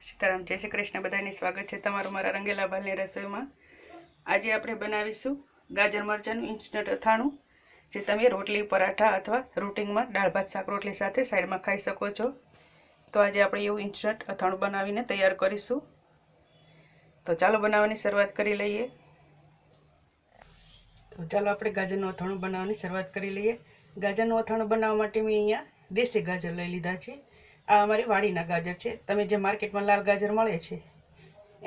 સીતારામ જય શ્રી કૃષ્ણ, બધાની સ્વાગત છે તમારું મારા રંગેલા ભાલની રસોઈમાં. આજે આપણે બનાવીશું ગાજર મરચાંનું ઇન્સ્ટન્ટ અથાણું, જે તમે રોટલી, પરાઠા અથવા રૂટિંગમાં દાળ, ભાત, શાક, રોટલી સાથે સાઈડમાં ખાઈ શકો છો. તો આજે આપણે એવું ઇન્સ્ટન્ટ અથાણું બનાવીને તૈયાર કરીશું. તો ચાલો બનાવવાની શરૂઆત કરી લઈએ. તો ચાલો આપણે ગાજરનું અથાણું બનાવવાની શરૂઆત કરી લઈએ. ગાજરનું અથાણું બનાવવા માટે મેં અહીંયા દેશી ગાજર લઈ લીધા છે. આ અમારી વાડીના ગાજર છે. તમે જે માર્કેટમાં લાલ ગાજર મળે છે,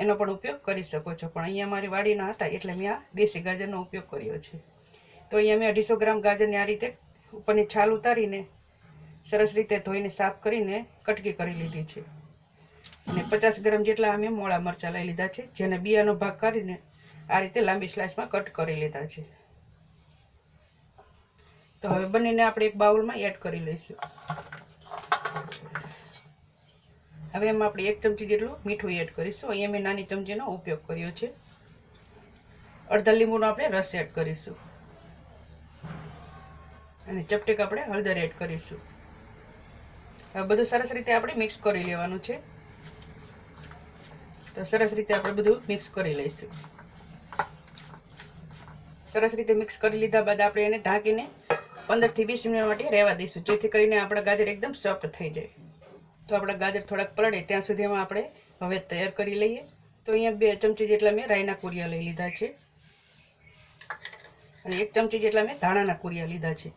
એનો પણ ઉપયોગ કરી શકો છો. પણ અહીંયા મારી વાડીના હતા એટલે મેં આ દેશી ગાજરનો ઉપયોગ કર્યો છે. તો અહીંયા મેં અઢીસો ગ્રામ ગાજરને આ રીતે ઉપરની છાલ ઉતારીને સરસ રીતે ધોઈને સાફ કરીને કટકી કરી લીધી છે. અને પચાસ ગ્રામ જેટલા અમે મોળા મરચાં લઈ લીધા છે, જેને બિયાનો ભાગ કરીને આ રીતે લાંબી સ્લાઇસમાં કટ કરી લીધા છે. તો હવે બંનેને આપણે એક બાઉલમાં એડ કરી લઈશું. હવે એમાં આપણે એક ચમચી જેટલું મીઠું એડ કરીશું. અહીંયા મેં નાની ચમચીનો ઉપયોગ કર્યો છે. અડધા લીંબુનો આપણે રસ એડ કરીશું. અને ચપટીક આપણે હળદર એડ કરીશું. હવે બધું સરસ રીતે આપણે મિક્સ કરી લેવાનું છે. તો સરસ રીતે આપણે બધું મિક્સ કરી લઈશું. સરસ રીતે મિક્સ કરી લીધા બાદ આપણે એને ઢાંકીને પંદરથી વીસ મિનિટ માટે રહેવા દઈશું. જેથી કરીને આપણા ગાજર એકદમ સોફ્ટ થઈ જાય. તો આપણા ગાજર થોડાક પલળે, ત્યાં સુધીમાં આપણે હવે તૈયાર કરી લઈએ. તો અહીંયા બે ચમચી જેટલા મેં રાઈના કુરિયા લઈ લીધા છે. અને એક ચમચી જેટલા મેં ધાણાના કુરિયા લીધા છે.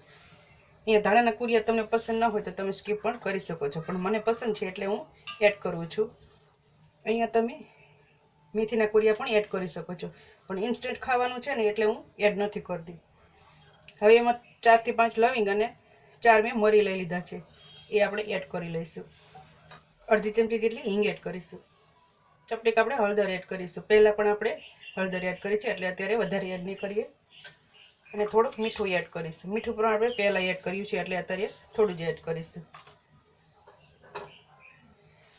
અહીંયા ધાણાના કુરિયા તમને પસંદ ન હોય તો તમે સ્કીપ પણ કરી શકો છો. પણ મને પસંદ છે એટલે હું એડ કરું છું. અહીંયા તમે મેથીના કુરિયા પણ એડ કરી શકો છો. પણ ઇન્સ્ટન્ટ ખાવાનું છે ને એટલે હું એડ નથી કરતી. હવે એમાં ચારથી પાંચ લવિંગ અને ચાર મેં મરી લઈ લીધા છે. એ આપણે એડ કરી લઈશું. અડધી ચમચી જેટલી હિંગ એડ કરીશું. ચપટીક આપણે હળદર એડ કરીશું. પહેલાં પણ આપણે હળદર એડ કરી છે, એટલે અત્યારે વધારે એડ નહીં કરીએ. અને થોડુંક મીઠું એડ કરીશું. મીઠું પણ આપણે પહેલાં એડ કર્યું છે, એટલે અત્યારે થોડું જ એડ કરીશું.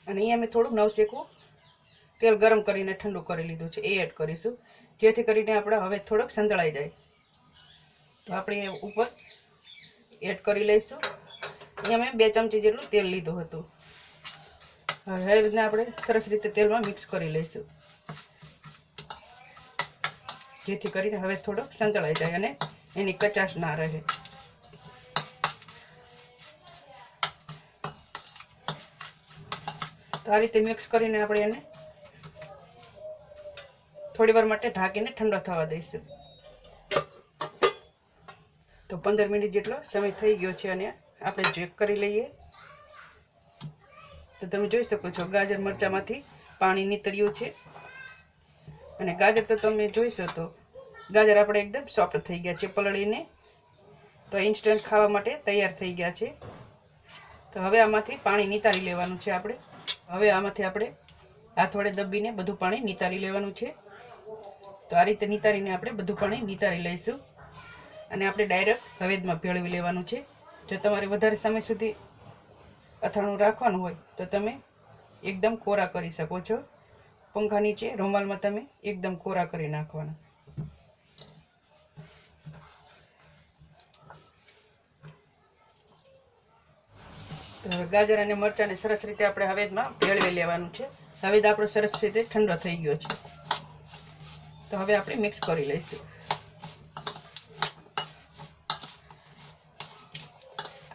અને અહીંયા મેં થોડુંક નવશેકું તેલ ગરમ કરીને ઠંડુ કરી લીધું છે, એ એડ કરીશું. જેથી કરીને આપણે હવે થોડોક સંતળાઈ જાય. તો આપણે ઉપર એડ કરી લઈશું. અહીંયા મેં બે ચમચી જેટલું તેલ લીધું હતું. હવે આપણે સરસ રીતે તેલમાં મિક્સ કરી લઈશું. જેથી કરીને હવે થોડોક સંતળાઈ જાય અને એની કચાશ ના રહે. તો આ રીતે મિક્સ કરીને આપણે એને થોડી વાર માટે ઢાંકીને ઠંડો થવા દઈશું. તો પંદર મિનિટ જેટલો સમય થઈ ગયો છે અને આપણે ચેક કરી લઈએ. તો તમે જોઈ શકો છો, ગાજર મરચાંમાંથી પાણી નીતર્યું છે. અને ગાજર તો તમે જોઈશો તો ગાજર આપણે એકદમ સોફ્ટ થઈ ગયા છે પલળીને. તો ઇન્સ્ટન્ટ ખાવા માટે તૈયાર થઈ ગયા છે. તો હવે આમાંથી પાણી નિતારી લેવાનું છે આપણે. હવે આમાંથી આપણે હાથ વડે દબીને બધું પાણી નિતારી લેવાનું છે. તો આ રીતે નિતારીને આપણે બધું પાણી નિતારી લઈશું. અને આપણે ડાયરેક્ટ હવેદમાં ભેળવી લેવાનું છે. જો તમારે વધારે સમય સુધી અથાણું રાખવાનું હોય તો તમે એકદમ કોરા કરી શકો છો. પંખા નીચે રૂમાલમાં તમે એકદમ કોરા કરી નાખવાના. ગાજર અને મરચાંને સરસ રીતે આપણે હવેદમાં ભેળવી લેવાનું છે. હવેદ આપણો સરસ રીતે ઠંડો થઈ ગયો છે. તો હવે આપણે મિક્સ કરી લઈશું.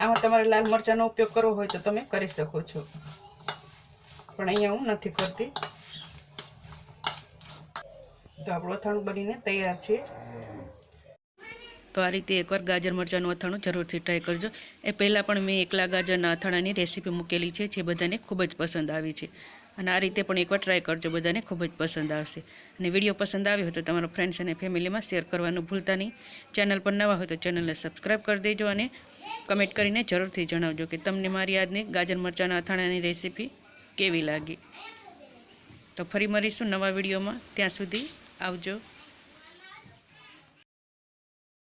આમાં તમારે લાલ મરચાંનો ઉપયોગ કરવો હોય તો તમે કરી શકો છો. પણ અહીંયા હું નથી કરતી. તો આપણું અથાણું બનીને તૈયાર છે. તો આ રીતે એકવાર ગાજર, મરચાંનું અથાણું જરૂરથી ટ્રાય કરજો. એ પહેલાં પણ મેં એકલા ગાજરના અથાણાની રેસીપી મૂકેલી છે, જે બધાને ખૂબ જ પસંદ આવી છે. અને આ રીતે પણ એકવાર ટ્રાય કરજો, બધાને ખૂબ જ પસંદ આવશે. અને વીડિયો પસંદ આવ્યો હોય તો તમારા ફ્રેન્ડ્સ અને ફેમિલીમાં શેર કરવાનું ભૂલતા નહીં. ચેનલ પર નવા હોય તો ચેનલને સબસ્ક્રાઈબ કરી દેજો અને કમેન્ટ કરીને જરૂરથી જણાવજો કે તમને મારી આજની ગાજર, મરચાંના અથાણાની રેસીપી કેવી લાગી. તો ફરી મળીશું નવા વિડીયોમાં. ત્યાં સુધી આવજો.